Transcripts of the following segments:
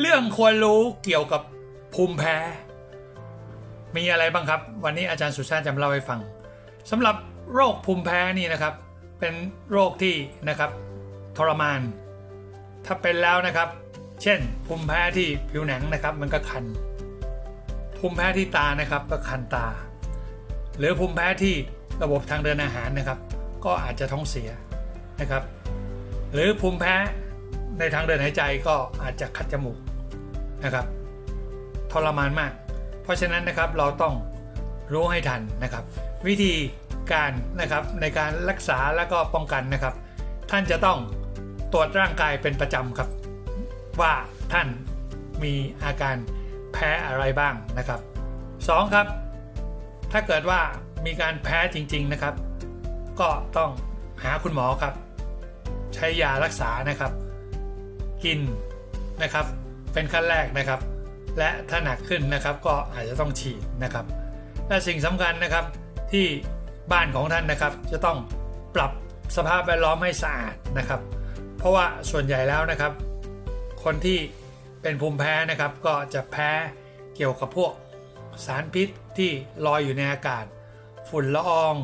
เรื่องควรรู้เกี่ยวกับภูมิแพ้ มีอะไรบ้างครับ วันนี้อาจารย์สุชาติจะมาเล่าให้ฟังสำหรับโรคภูมิแพ้นี่นะครับ เป็นโรคที่นะครับทรมาน ถ้าเป็นแล้วนะครับ เช่น ภูมิแพ้ที่ผิวหนังนะครับ มันก็คัน ภูมิแพ้ที่ตานะครับก็คันตา หรือภูมิแพ้ที่ระบบทางเดินอาหารนะครับ ก็อาจจะท้องเสียนะครับ หรือภูมิแพ้ ในทางเดินหายใจก็อาจจะคัดจมูกนะครับทรมานมาก เพราะฉะนั้นนะครับเราต้องรู้ให้ทันนะครับ วิธีการนะครับในการรักษาแล้วก็ป้องกันนะครับ ท่านจะต้องตรวจร่างกายเป็นประจำครับ ว่าท่านมีอาการแพ้อะไรบ้างนะครับสองครับ ถ้าเกิดว่ามีการแพ้จริง ๆนะครับ ก็ต้องหาคุณหมอครับ ใช้ยารักษานะครับ กินนะครับ เป็นขั้นแรกนะครับ และถ้าหนักขึ้นนะครับก็อาจจะต้องฉีดนะครับและสิ่งสำคัญนะครับที่บ้านของท่านนะครับ จะต้องปรับสภาพแวดล้อมให้สะอาดนะครับ เพราะว่าส่วนใหญ่แล้วนะครับ คนที่เป็นภูมิแพ้นะครับ ก็จะแพ้เกี่ยวกับพวกสารพิษที่ลอยอยู่ในอากาศ ฝุ่นละออง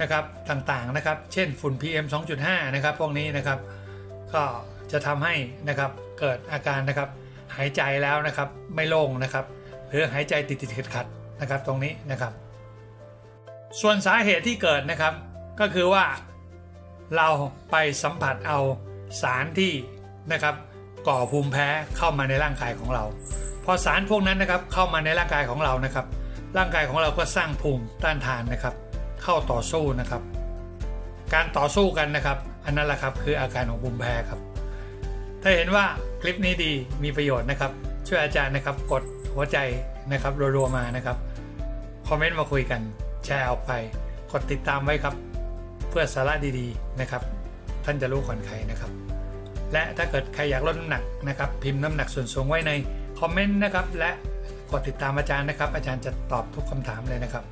นะครับต่างๆนะครับ เช่นฝุ่น PM 2.5 นะครับพวกนี้นะครับก็ จะทำให้นะครับเกิดอาการนะครับหายใจแล้วนะครับไม่โล่งนะครับหรือหายใจติดติดขัดขัดๆนะครับตรงนี้นะครับ ส่วนสาเหตุที่เกิดนะครับก็คือว่าเราไปสัมผัสเอาสารที่นะครับก่อภูมิแพ้เข้ามาในร่างกายของเรา พอสารพวกนั้นนะครับเข้ามาในร่างกายของเรานะครับ ร่างกายของเราก็สร้างภูมิต้านทานนะครับ เข้าต่อสู้นะครับ การต่อสู้กันนะครับ อันนั้นแหละครับคืออาการของภูมิแพ้ครับ ถ้าเห็นว่าคลิปนี้ดีมีประโยชน์นะครับ ช่วยอาจารย์นะครับกดหัวใจนะครับรัวๆมานะครับคอมเมนต์มาคุยกันแชร์ออกไป กดติดตามไว้ครับ เพื่อสาระดีๆนะครับ ท่านจะรู้ก่อนใครนะครับ และถ้าเกิดใครอยากลดน้ำหนักนะครับ พิมพ์น้ำหนักส่วนสูงไว้ในคอมเมนต์นะครับและกดติดตามอาจารย์นะครับ อาจารย์จะตอบทุกคำถามเลยนะครับ